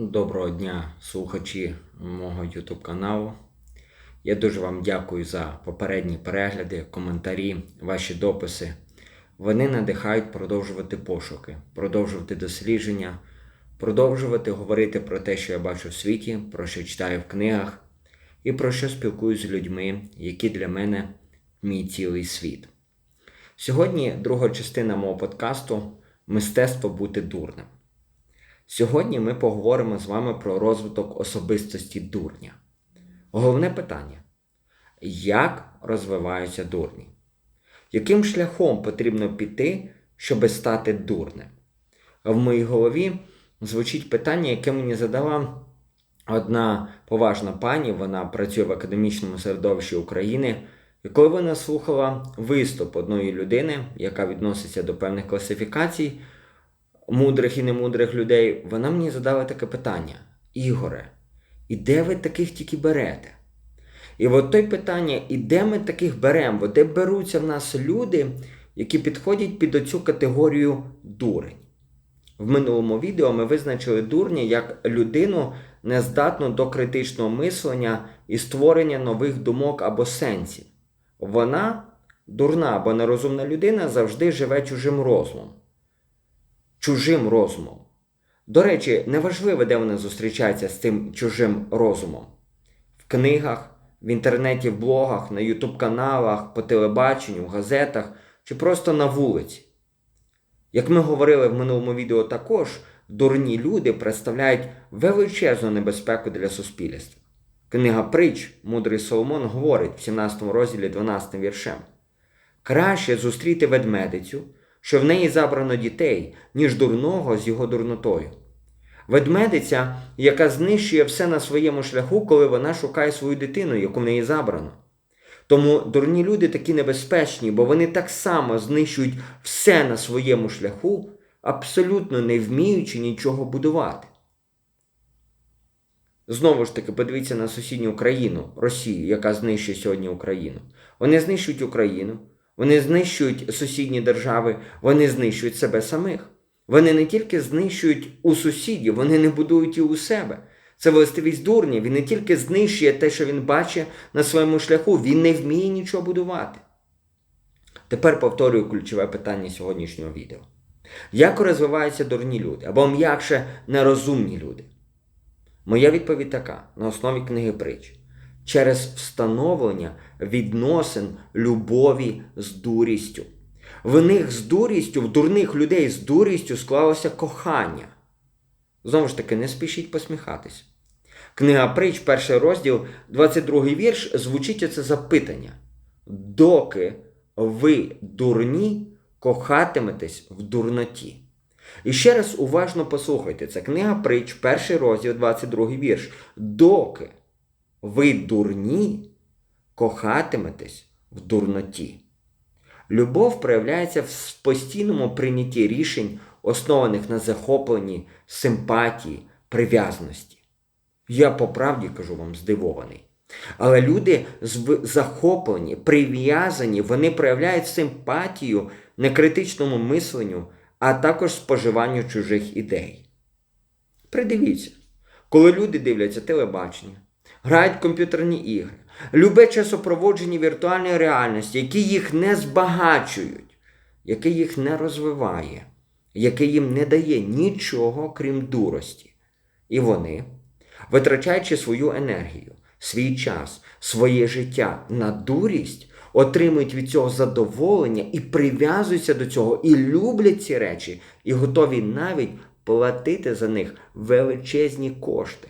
Доброго дня, слухачі мого YouTube каналу. Я дуже вам дякую за попередні перегляди, коментарі, ваші дописи. Вони надихають продовжувати пошуки, продовжувати дослідження, продовжувати говорити про те, що я бачу в світі, про що читаю в книгах і про що спілкуюсь з людьми, які для мене мій цілий світ. Сьогодні друга частина мого подкасту Мистецтво бути дурним. Сьогодні ми поговоримо з вами про розвиток особистості дурня. Головне питання: як розвиваються дурні? Яким шляхом потрібно піти, щоб стати дурним? В моїй голові звучить питання, яке мені задала одна поважна пані, вона працює в академічному середовищі України. І коли вона слухала виступ одної людини, яка відноситься до певних класифікацій, мудрих і немудрих людей, вона мені задала таке питання: Ігоре, і де ви таких тільки берете? І от той питання, і де ми таких беремо? Де беруться в нас люди, які підходять під оцю категорію дурень. В минулому відео ми визначили дурня як людину, нездатну до критичного мислення і створення нових думок або сенсів. Вона, дурна або нерозумна людина, завжди живе чужим розумом чужим розумом. До речі, неважливо, де вона зустрічається з цим чужим розумом. В книгах, в інтернеті, в блогах, на ютуб-каналах, по телебаченню, в газетах чи просто на вулиці. Як ми говорили в минулому відео також, дурні люди представляють величезну небезпеку для суспільства. Книга Притч, мудрий Соломон, говорить в 17 розділі 12 віршем. Краще зустріти ведмедицю, що в неї забрано дітей, ніж дурного з його дурнотою. Ведмедиця, яка знищує все на своєму шляху, коли вона шукає свою дитину, яку в неї забрано. Тому дурні люди такі небезпечні, бо вони так само знищують все на своєму шляху, абсолютно не вміючи нічого будувати. Знову ж таки, подивіться на сусідню країну, Росію, яка знищує сьогодні Україну. Вони знищують Україну. Вони знищують сусідні держави, вони знищують себе самих. Вони не тільки знищують у сусідів, вони не будують і у себе. Це властивість дурня, він не тільки знищує те, що він бачить на своєму шляху, він не вміє нічого будувати. Тепер повторюю ключове питання сьогоднішнього відео. Як розвиваються дурні люди або м'якше нерозумні люди? Моя відповідь така: на основі книги притч через встановлення відносин любові з дурістю. В них з дурістю, в дурних людей з дурістю склалося кохання. Знову ж таки, не спішіть посміхатись. Книга Притч, перший розділ, 22 вірш, звучить оце запитання. Доки ви дурні, кохатиметесь в дурноті. І ще раз уважно послухайте, це книга Притч, перший розділ, 22 вірш. Доки ви дурні, кохатиметесь в дурноті. Любов проявляється в постійному прийнятті рішень, основаних на захопленні, симпатії, прив'язаності. Я по правді кажу вам здивований. Але люди захоплені, прив'язані, вони проявляють симпатію некритичному мисленню, а також споживанню чужих ідей. Придивіться, коли люди дивляться телебачення, грають комп'ютерні ігри, любе часопроводження віртуальної реальності, які їх не збагачують, яке їх не розвиває, яке їм не дає нічого, крім дурості. І вони, витрачаючи свою енергію, свій час, своє життя на дурість, отримують від цього задоволення і прив'язуються до цього, і люблять ці речі, і готові навіть платити за них величезні кошти.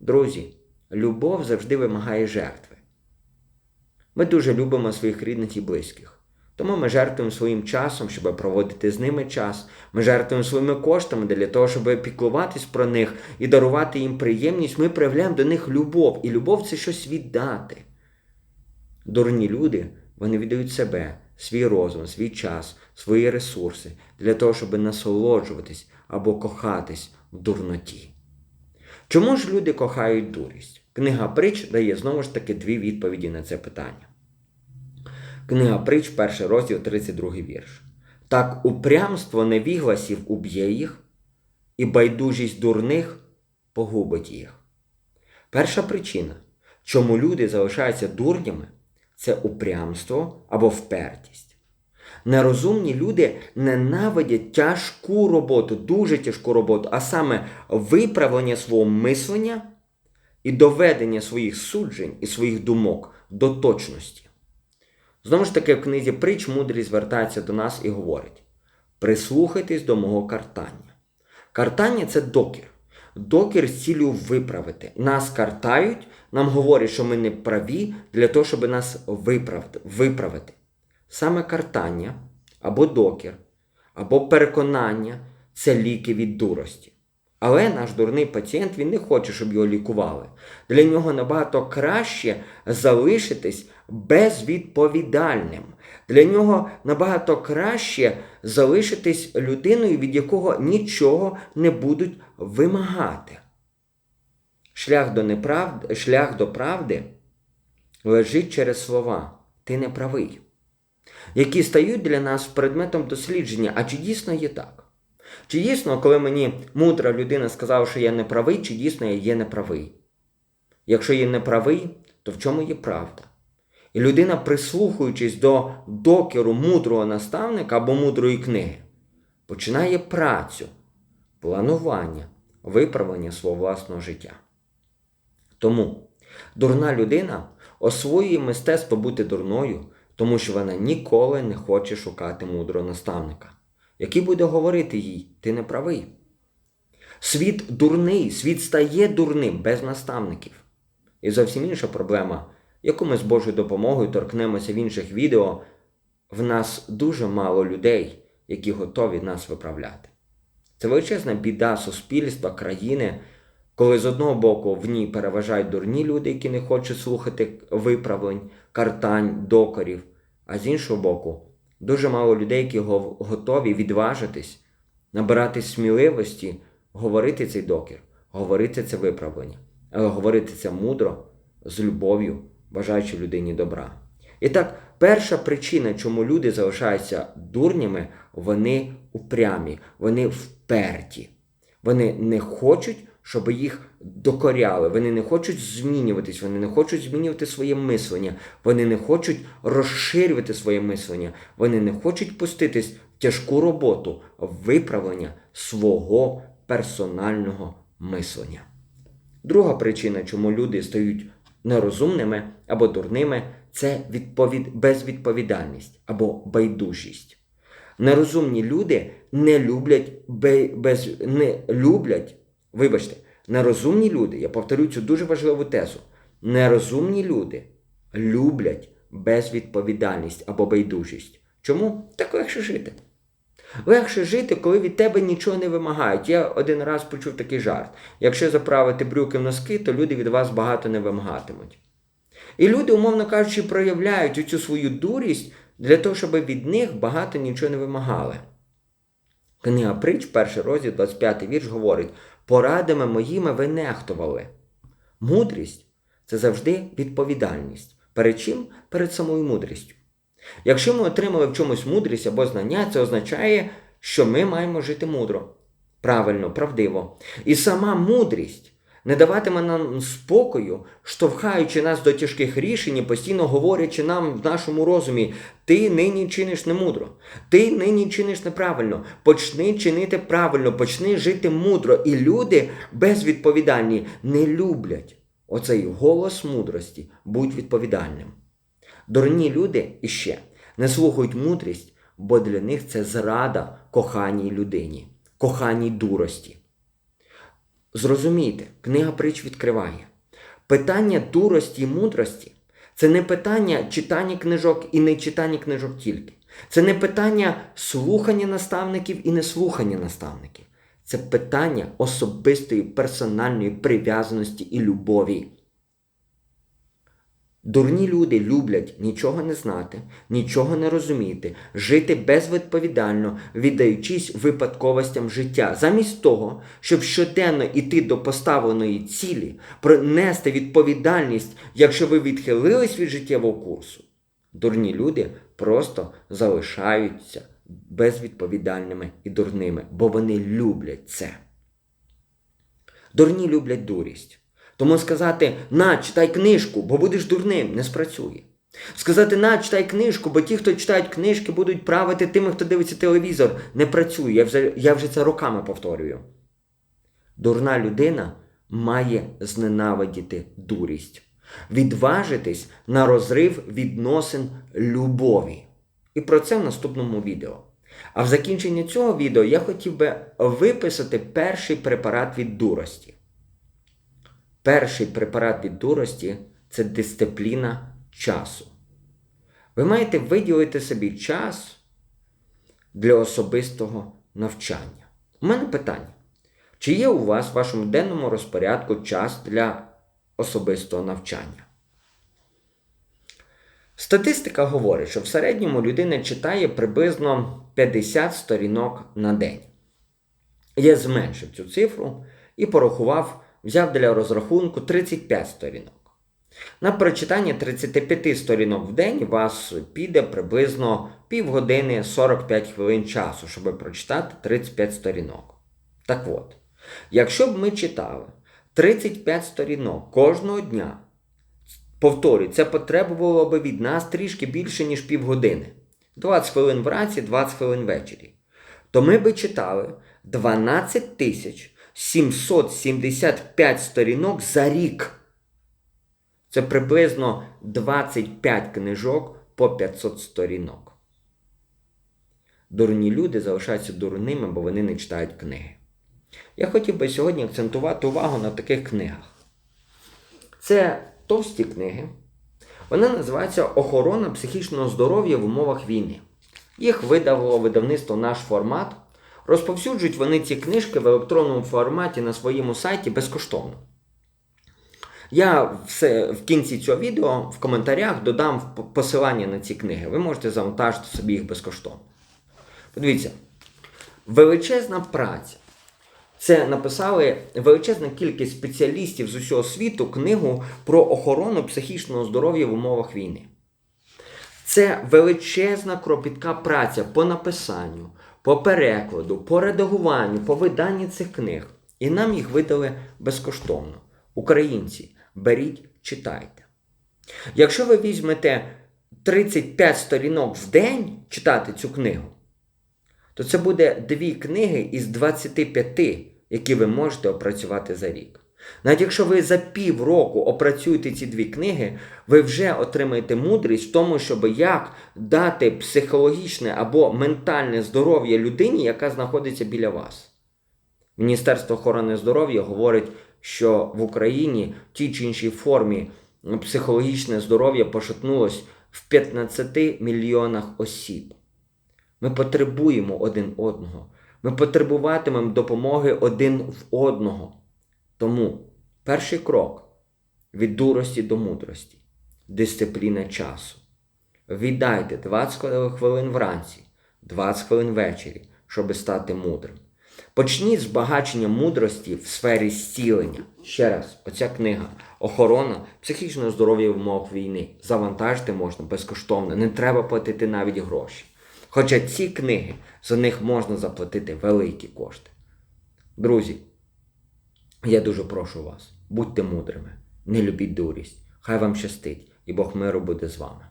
Друзі, любов завжди вимагає жертви. Ми дуже любимо своїх рідних і близьких. Тому ми жертвуємо своїм часом, щоб проводити з ними час. Ми жертвуємо своїми коштами для того, щоб піклуватись про них і дарувати їм приємність. Ми проявляємо до них любов. І любов це щось віддати. Дурні люди, вони віддають себе, свій розум, свій час, свої ресурси для того, щоб насолоджуватись або кохатись в дурноті. Чому ж люди кохають дурість? Книга Притч дає знову ж таки дві відповіді на це питання. Книга Притч, перший розділ, 32 вірш. Так упрямство невігласів уб'є їх, і байдужість дурних погубить їх. Перша причина, чому люди залишаються дурнями, це упрямство або впертість. Нерозумні люди ненавидять тяжку роботу, дуже тяжку роботу, а саме виправлення свого мислення і доведення своїх суджень і своїх думок до точності. Знову ж таки, в книзі притч мудрість звертається до нас і говорить: прислухайтесь до мого картання. Картання це докір. Докір з цілею виправити. Нас картають, нам говорять, що ми не праві для того, щоб нас виправити. Саме картання або докір, або переконання це ліки від дурості. Але наш дурний пацієнт він не хоче, щоб його лікували. Для нього набагато краще залишитись безвідповідальним. Для нього набагато краще залишитись людиною, від якого нічого не будуть вимагати. Шлях до неправди, шлях до правди лежить через слова. Ти не правий, які стають для нас предметом дослідження. А чи дійсно є так? Чи дійсно, коли мені мудра людина сказала, що я не правий, чи дійсно я є неправий? Якщо я не правий, то в чому є правда? І людина, прислухаючись до докеру мудрого наставника або мудрої книги, починає працю, планування, виправлення свого власного життя. Тому дурна людина освоює мистецтво бути дурною, тому що вона ніколи не хоче шукати мудрого наставника який буде говорити їй, ти не правий. Світ дурний, світ стає дурним без наставників. І зовсім інша проблема, яку ми з Божою допомогою торкнемося в інших відео, в нас дуже мало людей, які готові нас виправляти. Це величезна біда суспільства, країни, коли з одного боку в ній переважають дурні люди, які не хочуть слухати виправлень, картань, докорів, а з іншого боку, Дуже мало людей, які готові відважитись, набирати сміливості, говорити цей докір, говорити це виправлення, але говорити це мудро, з любов'ю, бажаючи людині добра. І так, перша причина, чому люди залишаються дурнями, вони упрямі, вони вперті. Вони не хочуть щоб їх докоряли. Вони не хочуть змінюватись, вони не хочуть змінювати своє мислення, вони не хочуть розширювати своє мислення, вони не хочуть пуститись в тяжку роботу виправлення свого персонального мислення. Друга причина, чому люди стають нерозумними або дурними, це відповід... безвідповідальність або байдужість. Нерозумні люди не люблять без... не люблять Вибачте, нерозумні люди, я повторю цю дуже важливу тезу. Нерозумні люди люблять безвідповідальність або байдужість. Чому? Так легше жити. Легше жити, коли від тебе нічого не вимагають. Я один раз почув такий жарт. Якщо заправити брюки в носки, то люди від вас багато не вимагатимуть. І люди, умовно кажучи, проявляють цю свою дурість для того, щоб від них багато нічого не вимагали. Книга Притч, перший розділ, 25 вірш, говорить: порадами моїми ви нехтували. Мудрість це завжди відповідальність. Перед чим? Перед самою мудрістю. Якщо ми отримали в чомусь мудрість або знання, це означає, що ми маємо жити мудро, правильно, правдиво. І сама мудрість не даватиме нам спокою, штовхаючи нас до тяжких рішень, і постійно говорячи нам в нашому розумі, ти нині чиниш немудро, ти нині чиниш неправильно, почни чинити правильно, почни жити мудро. І люди безвідповідальні не люблять оцей голос мудрості, будь відповідальним. Дурні люди іще не слухають мудрість, бо для них це зрада коханій людині, коханій дурості. Зрозумійте, книга притч відкриває. Питання дурості і мудрості це не питання читання книжок і не читання книжок тільки. Це не питання слухання наставників і не слухання наставників. Це питання особистої персональної прив'язаності і любові. Дурні люди люблять нічого не знати, нічого не розуміти, жити безвідповідально, віддаючись випадковостям життя, замість того, щоб щоденно йти до поставленої цілі, пронести відповідальність, якщо ви відхилились від життєвого курсу. Дурні люди просто залишаються безвідповідальними і дурними, бо вони люблять це. Дурні люблять дурість. Тому сказати на, читай книжку, бо будеш дурним, не спрацює. Сказати на, читай книжку, бо ті, хто читають книжки, будуть правити тими, хто дивиться телевізор, не працює. Я вже, я вже це роками повторюю. Дурна людина має зненавидіти дурість, відважитись на розрив відносин любові. І про це в наступному відео. А в закінченні цього відео я хотів би виписати перший препарат від дурості. Перший препарат від дурості це дисципліна часу. Ви маєте виділити собі час для особистого навчання. У мене питання. Чи є у вас в вашому денному розпорядку час для особистого навчання? Статистика говорить, що в середньому людина читає приблизно 50 сторінок на день. Я зменшив цю цифру і порахував, взяв для розрахунку 35 сторінок. На прочитання 35 сторінок в день вас піде приблизно півгодини 45 хвилин часу, щоб прочитати 35 сторінок. Так от, якщо б ми читали 35 сторінок кожного дня, повторюю, це потребувало б від нас трішки більше, ніж півгодини. 20 хвилин вранці, 20 хвилин ввечері. То ми би читали 12 тисяч 775 сторінок за рік. Це приблизно 25 книжок по 500 сторінок. Дурні люди залишаються дурними, бо вони не читають книги. Я хотів би сьогодні акцентувати увагу на таких книгах. Це товсті книги. Вона називається Охорона психічного здоров'я в умовах війни. Їх видавало видавництво наш формат. Розповсюджують вони ці книжки в електронному форматі на своєму сайті безкоштовно. Я все, в кінці цього відео в коментарях додам посилання на ці книги. Ви можете завантажити собі їх безкоштовно. Подивіться, величезна праця. Це написали величезна кількість спеціалістів з усього світу книгу про охорону психічного здоров'я в умовах війни. Це величезна кропітка праця по написанню, по перекладу, по редагуванню, по виданні цих книг. І нам їх видали безкоштовно. Українці, беріть, читайте. Якщо ви візьмете 35 сторінок в день читати цю книгу, то це буде дві книги із 25, які ви можете опрацювати за рік. Навіть якщо ви за півроку опрацюєте ці дві книги, ви вже отримаєте мудрість в тому, щоб як дати психологічне або ментальне здоров'я людині, яка знаходиться біля вас. Міністерство охорони здоров'я говорить, що в Україні в тій чи іншій формі психологічне здоров'я пошатнулось в 15 мільйонах осіб. Ми потребуємо один одного. Ми потребуватимемо допомоги один в одного. Тому перший крок від дурості до мудрості дисципліна часу. Віддайте 20 хвилин вранці, 20 хвилин ввечері, щоб стати мудрим. Почніть збагачення мудрості в сфері зцілення. Ще раз, оця книга Охорона психічного здоров'я в умовах війни. Завантажити можна безкоштовно, не треба платити навіть гроші. Хоча ці книги, за них можна заплатити великі кошти. Друзі, я дуже прошу вас, будьте мудрими, не любіть дурість. Хай вам щастить, і Бог миру буде з вами.